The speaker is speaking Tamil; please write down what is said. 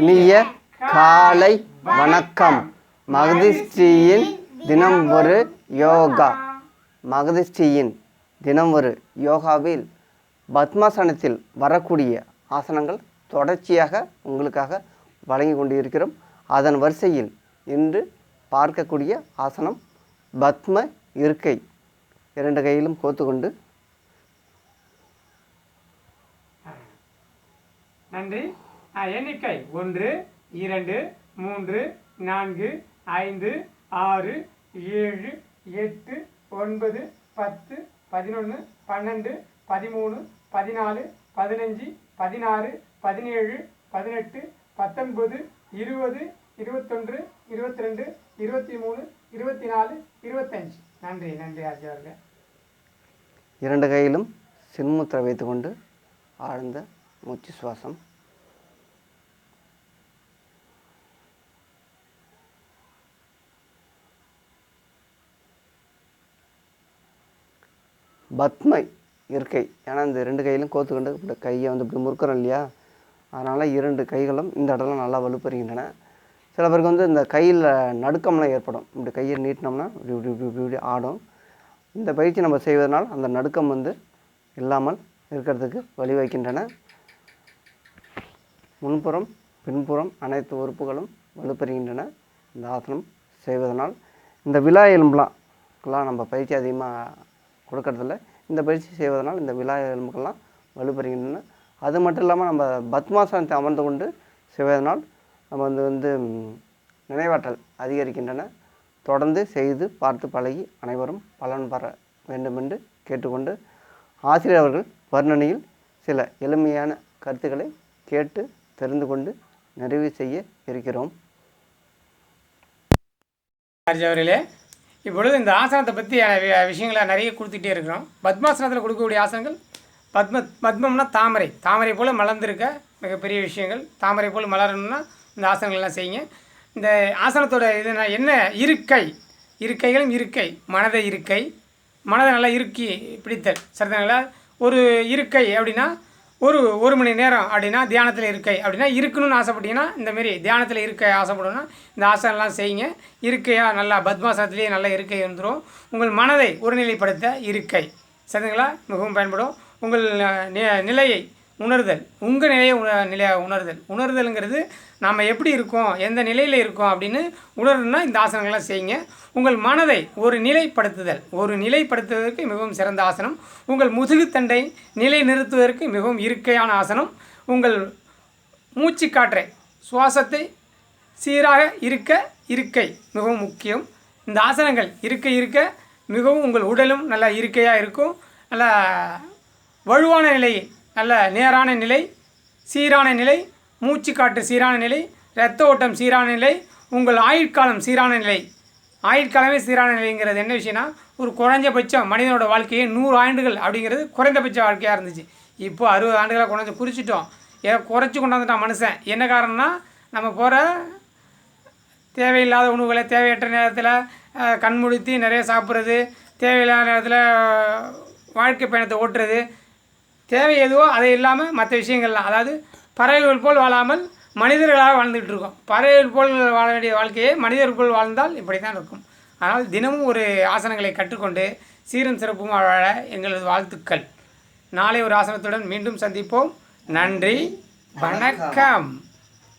இனிய காலை வணக்கம். மகதிஸ்ரீயின் தினம் ஒரு யோகா. மகதிஸ்ரீயின் தினம் ஒரு யோகாவில் பத்மாசனத்தில் வரக்கூடிய ஆசனங்கள் தொடர்ச்சியாக உங்களுக்காக வழங்கி கொண்டிருக்கிறோம். அதன் வரிசையில் இன்று பார்க்கக்கூடிய ஆசனம் பத்ம இருக்கை. இரண்டு கையிலும் கோத்துக்கொண்டு நன்றி. எண்ணிக்கை ஒன்று இரண்டு மூன்று நான்கு ஐந்து ஆறு ஏழு எட்டு ஒன்பது பத்து பதினொன்று பன்னெண்டு பதிமூணு பதினாலு பதினஞ்சு பதினாறு பதினேழு பதினெட்டு பத்தொன்பது இருபது இருபத்தொன்று இருபத்தி ரெண்டு இருபத்தி மூணு இருபத்தி நாலு இருபத்தஞ்சு. நன்றி நன்றி ஆர்ஜி இரண்டு கையிலும் சின்முத்திரை வைத்துக்கொண்டு ஆழ்ந்த மூச்சு சுவாசம். பத்மை இருக்கை. ஏன்னா இந்த ரெண்டு கையிலும் கோத்துக்கொண்டு இப்படி கையை வந்து இப்படி முறுக்கிறோம் இல்லையா? அதனால் இரண்டு கைகளும் இந்த இடத்துல நல்லா வலுப்பெறுகின்றன. சில பேருக்கு வந்து இந்த கையில் நடுக்கம்லாம் ஏற்படும். இப்படி கையை நீட்டினோம்னா இப்படி இப்படி இப்படி இப்படி இப்படி ஆடும். இந்த பயிற்சி நம்ம செய்வதனால் அந்த நடுக்கம் வந்து இல்லாமல் இருக்கிறதுக்கு வழிவகுக்கின்றன முன்புறம் பின்புறம் அனைத்து உறுப்புகளும் வலுப்பெறுகின்றன. இந்த ஆசனம் செய்வதனால் இந்த விழா எலும்புலாம் நம்ம பயிற்சி அதிகமாக கொடுக்கறதில்ல. இந்த பயிற்சி செய்வதனால் இந்த விழா எலும்புகள்லாம் வலுப்பெறுகின்றன. அது மட்டும் இல்லாமல் நம்ம பத்மாசனத்தை அமர்ந்து கொண்டு செய்வதனால் நம்ம வந்து வந்து நினைவாற்றல் அதிகரிக்கின்றன. தொடர்ந்து செய்து பார்த்து பழகி அனைவரும் பலன் பெற வேண்டுமென்று கேட்டுக்கொண்டு ஆசிரியர் அவர்கள் வர்ணனையில் சில எளிமையான கருத்துக்களை கேட்டு தெரிந்து கொண்டு நிறைவு செய்ய இருக்கிறோம். அவர்களே இப்பொழுது இந்த ஆசனத்தை பற்றி விஷயங்களை நிறைய கொடுத்துட்டே இருக்கிறோம். பத்மாசனத்தில் கொடுக்கக்கூடிய ஆசனங்கள் பத்ம பத்மம்னா தாமரை. தாமரை போல் மலர்ந்திருக்க மிகப்பெரிய விஷயங்கள். தாமரை போல் மலரணும்னா இந்த ஆசனங்கள்லாம் செய்யுங்க. இந்த ஆசனத்தோட இது என்ன இருக்கை? இருக்கைகளும் இருக்கை. மனதை இருக்கை. மனதை நல்லா இறுக்கி பிடித்தல். சரிதாங்களா ஒரு இருக்கை அப்படின்னா ஒரு ஒரு மணி நேரம் அப்படின்னா தியானத்தில் இருக்கை. அப்படின்னா இருக்கணும்னு ஆசைப்பட்டீங்கன்னா இந்த மாரி தியானத்தில் இருக்க ஆசைப்படணும்னா இந்த ஆசனம்லாம் செய்யுங்க. இருக்கையாக நல்லா பத்மாசனத்துலேயே நல்ல இருக்கை வந்துடும் உங்கள் மனதை ஒருநிலைப்படுத்த இருக்கை. சரிங்களா? மிகவும் பயன்படும். உங்கள் நிலையை உணர்தல். உங்கள் நிலையை உண நிலையை உணர்தல். உணர்தலுங்கிறது நாம் எப்படி இருக்கோம் எந்த நிலையில் இருக்கோம் அப்படின்னு உணரணும்னா இந்த ஆசனங்கள்லாம் செய்யுங்க. உங்கள் மனதை ஒரு நிலைப்படுத்துதல். ஒரு நிலைப்படுத்துவதற்கு மிகவும் சிறந்த ஆசனம். உங்கள் முதுகுத்தண்டை நிலை நிறுத்துவதற்கு மிகவும் இருக்கையான ஆசனம். உங்கள் மூச்சு காற்றை சுவாசத்தை சீராக இருக்க இருக்கை மிகவும் முக்கியம். இந்த ஆசனங்கள் இருக்க இருக்க மிகவும் உங்கள் உடலும் நல்லா இருக்கையாக இருக்கும். நல்லா வலுவான நிலை நல்ல நேரான நிலை சீரான நிலை மூச்சு காற்று சீரான நிலை இரத்த ஓட்டம் சீரான நிலை உங்கள் ஆயுட்காலம் சீரான நிலை. ஆயுட்காலமே சீரான நிலைங்கிறது என்ன விஷயம்னா ஒரு குறைஞ்சபட்சம் மனிதனோட வாழ்க்கையே நூறு ஆண்டுகள் அப்படிங்கிறது குறைந்தபட்ச வாழ்க்கையாக இருந்துச்சு. இப்போ அறுபது ஆண்டுகளாக கொண்டாந்து குறிச்சிட்டோம். ஏதோ குறைச்சி கொண்டாந்துட்டான் மனுஷன். என்ன காரணம்னா நம்ம போகிற தேவையில்லாத உணவுகளை தேவையற்ற நேரத்தில் கண்முழுத்தி நிறைய சாப்பிட்றது தேவையில்லாத நேரத்தில் வாழ்க்கை பயணத்தை ஓட்டுறது தேவை எதுவோ அதை இல்லாமல் மற்ற விஷயங்கள்லாம். அதாவது பறவைகள் போல் வாழாமல் மனிதர்களாக வாழ்ந்துகிட்டு இருக்கோம் பறவைகள் போல் வாழ வேண்டிய வாழ்க்கையை மனிதர்கள் போல் வாழ்ந்தால் இப்படி தான் இருக்கும். அதனால் தினமும் ஒரு ஆசனங்களை கற்றுக்கொண்டு சீரும் சிறப்பும் வாழ எங்களது வாழ்த்துக்கள். நாளை ஒரு ஆசனத்துடன் மீண்டும் சந்திப்போம். நன்றி. வணக்கம்.